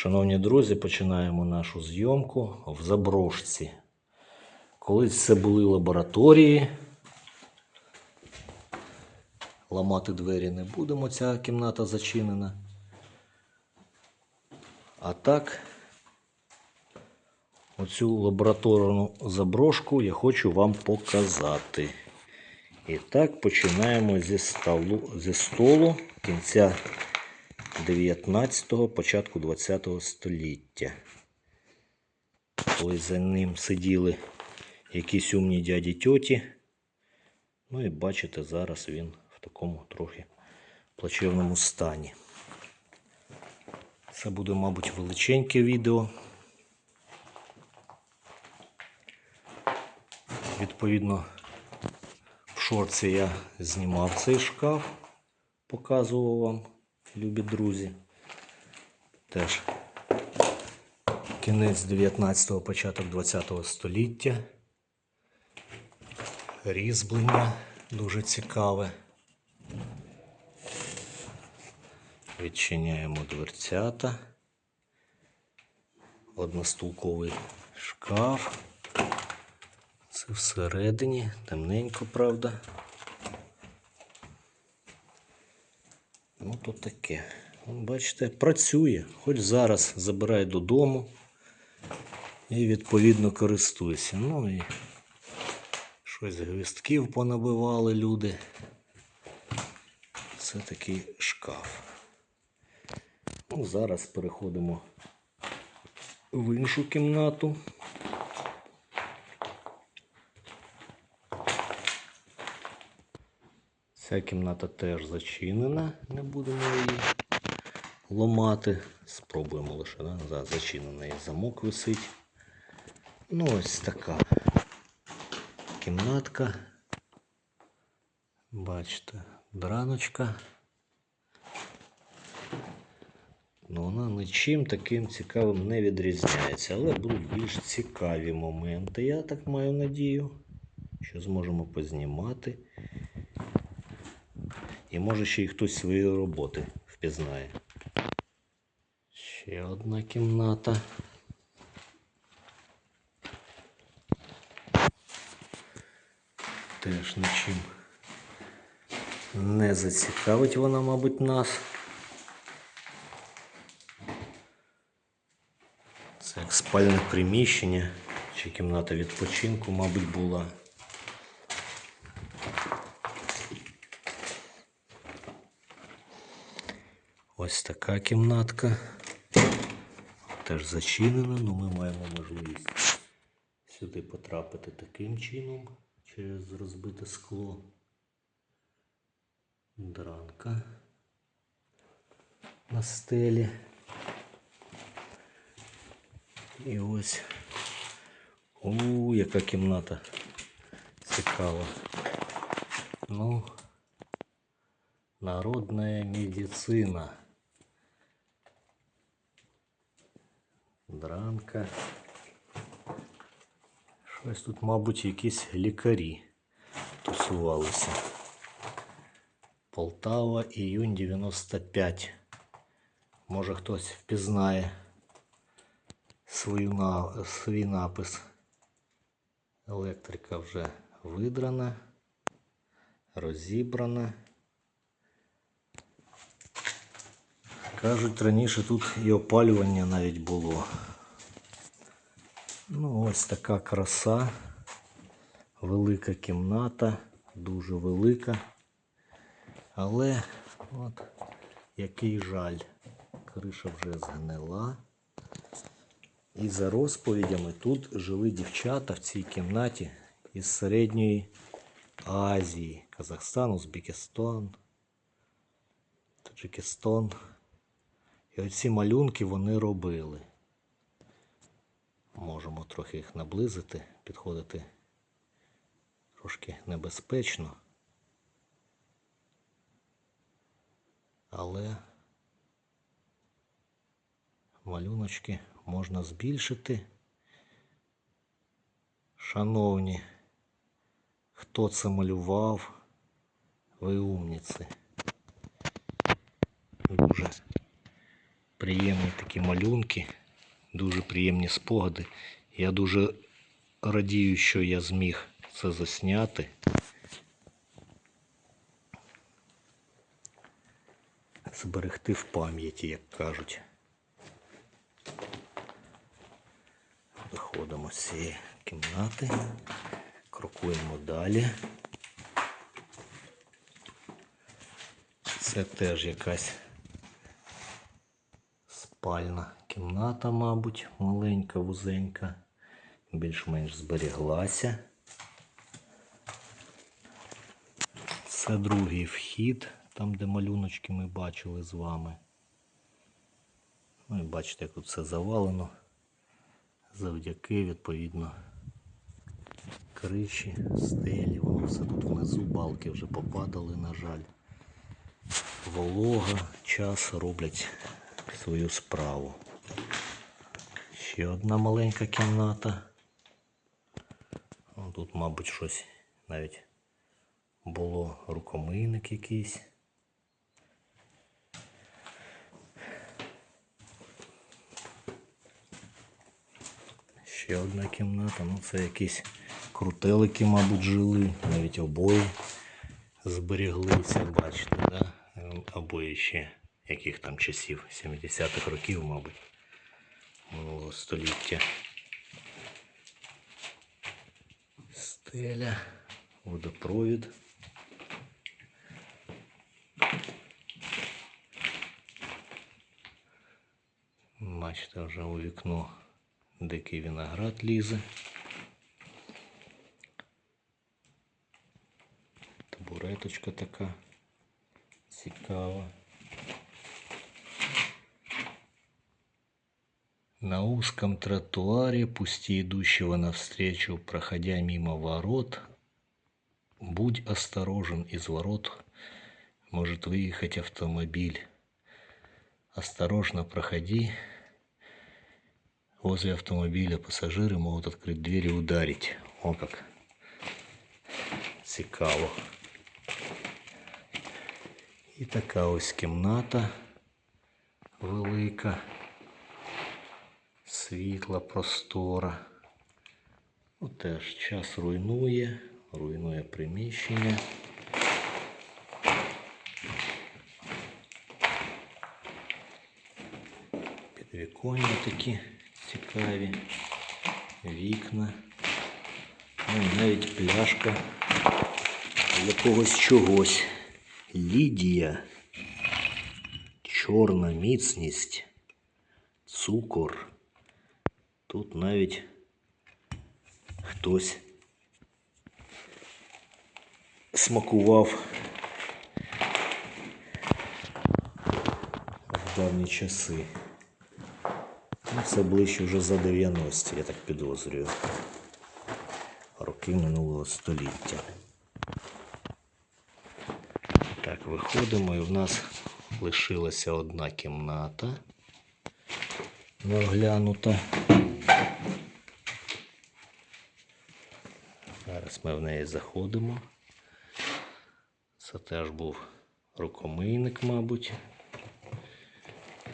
Шановні друзі, починаємо нашу зйомку в заброшці. Колись це були лабораторії. Ламати двері не будемо, ця кімната зачинена. А так, оцю лабораторну заброшку я хочу вам показати. І так починаємо зі столу, зі столу кінця 19-го, початку 20-го століття. Коли за ним сиділи якісь умні дяді тьоті. Ну і бачите, зараз він в такому трохи плачевному стані. Це буде, мабуть, величеньке відео. Відповідно, в шорці я знімав цей шкаф, показував вам, любі друзі. Теж кінець 19-го, початок 20-го століття. Різьблення дуже цікаве. Відчиняємо дверцята. Одностулковий шкаф. Це всередині, темненько, правда. То таке. Бачите, працює. Хоч зараз забирай додому і відповідно користуйся. Ну і щось гвістків понабивали люди. Це такий шкаф. Ну, зараз переходимо в іншу кімнату. Ця кімната теж зачинена, не будемо її ломати. Спробуємо лише, да? Да, зачинений замок висить. Ну, ось така кімнатка. Бачите, драночка. Ну, вона нічим таким цікавим не відрізняється, але будуть більш цікаві моменти. Я так маю надію, що зможемо познімати. І може ще й хтось свої роботи впізнає. Ще одна кімната. Теж нічим не зацікавить вона, мабуть, нас. Це як спальне приміщення чи кімната відпочинку, мабуть, була. Ось така кімнатка. Теж зачинена, але ми маємо можливість сюди потрапити таким чином через розбите скло. Дранка на стелі. І ось. У, яка кімната цікава. Ну, народная медицина. Дранка. Щось тут, мабуть, якісь лікарі тусувалися. Полтава, іюнь 95. Може хтось впізнає свою на... свій напис. Електрика вже видрана, розібрана. Кажуть, раніше тут і опалювання навіть було. Ну, ось така краса. Велика кімната, дуже велика. Але от який жаль. Криша вже згнила. І за розповідями тут жили дівчата в цій кімнаті із Середньої Азії. Казахстан, Узбекистан, Таджикистан. І оці малюнки вони робили. Можемо трохи їх наблизити, підходити трошки небезпечно. Але малюночки можна збільшити. Шановні, хто це малював, ви умніці. Дуже приємні такі малюнки, дуже приємні спогади. Я дуже радію, що я зміг це засняти. Зберегти в пам'яті, як кажуть. Виходимо з цієї кімнати, крокуємо далі. Це теж якась спальна кімната, мабуть, маленька, вузенька, більш-менш зберіглася. Це другий вхід, там, де малюночки ми бачили з вами. Ну і бачите, як тут все завалено. Завдяки, відповідно, криші, стелі, воно все тут внизу, балки вже попадали, на жаль. Волога, час роблять свою справу. Ще одна маленька кімната. Тут, мабуть, щось навіть було рукомийник якийсь. Ще одна кімната, ну це якісь крутелики, мабуть, жили, навіть обої зберіглися, бачите, да? Обої ще яких там часів, 70-х років, мабуть, минулого століття. Стеля, водопровід. Бачите, вже у вікно дикий виноград лізе. Табуреточка така цікава. На узком тротуаре, пусти идущего навстречу, проходя мимо ворот, будь осторожен, из ворот может выехать автомобиль. Осторожно проходи. Возле автомобиля пассажиры могут открыть дверь и ударить. О как. Цікаво. І така ось кімната велика, Світла, простора. Ну, теж час руйнує, руйнує приміщення. Підвіконня такі цікаві, вікна. Ну, навіть пляшка якогось чогось. Лідія, чорна міцність, цукор. Тут навіть хтось смакував в давні часи. Ну, Це ближче вже за 90, я так підозрюю. Роки минулого століття. Так, виходимо, і в нас лишилася одна кімната неоглянута. Зараз ми в неї заходимо. Це теж був рукомийник, мабуть.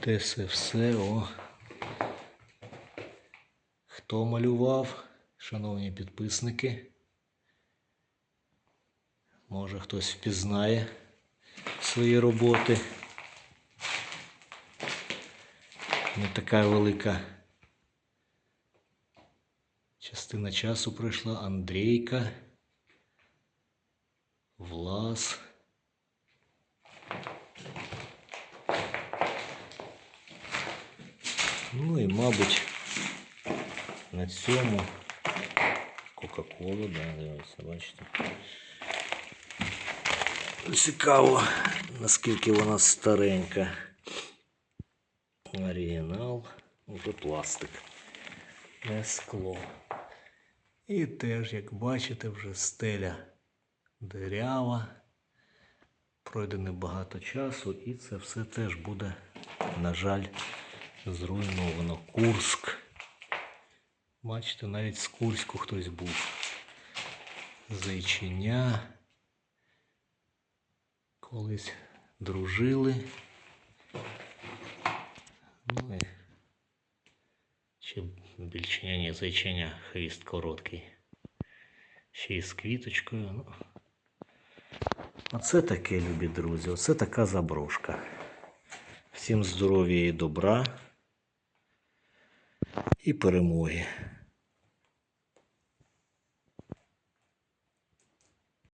Те все все. О. Хто малював, шановні підписники? Може хтось впізнає свої роботи. Не така велика частина часу пройшла. Андрійка, Влас. Ну і, мабуть, на цьому Кока-Колу, да, дивіться, бачите. Цікаво, наскільки вона старенька. Оригінал. Ну, Тут пластик. Не скло. І теж, як бачите, вже стеля дирява. Пройде небагато часу, і це все теж буде, на жаль, зруйновано. Курск. Бачите, навіть з Курську хтось був. Зайчиня. Колись дружили. Ну і ще більчиня, ні, зайчення хвіст короткий. Ще й з квіточкою. Ну. Оце таке, любі друзі, оце така заброшка. Всім здоров'я і добра і перемоги.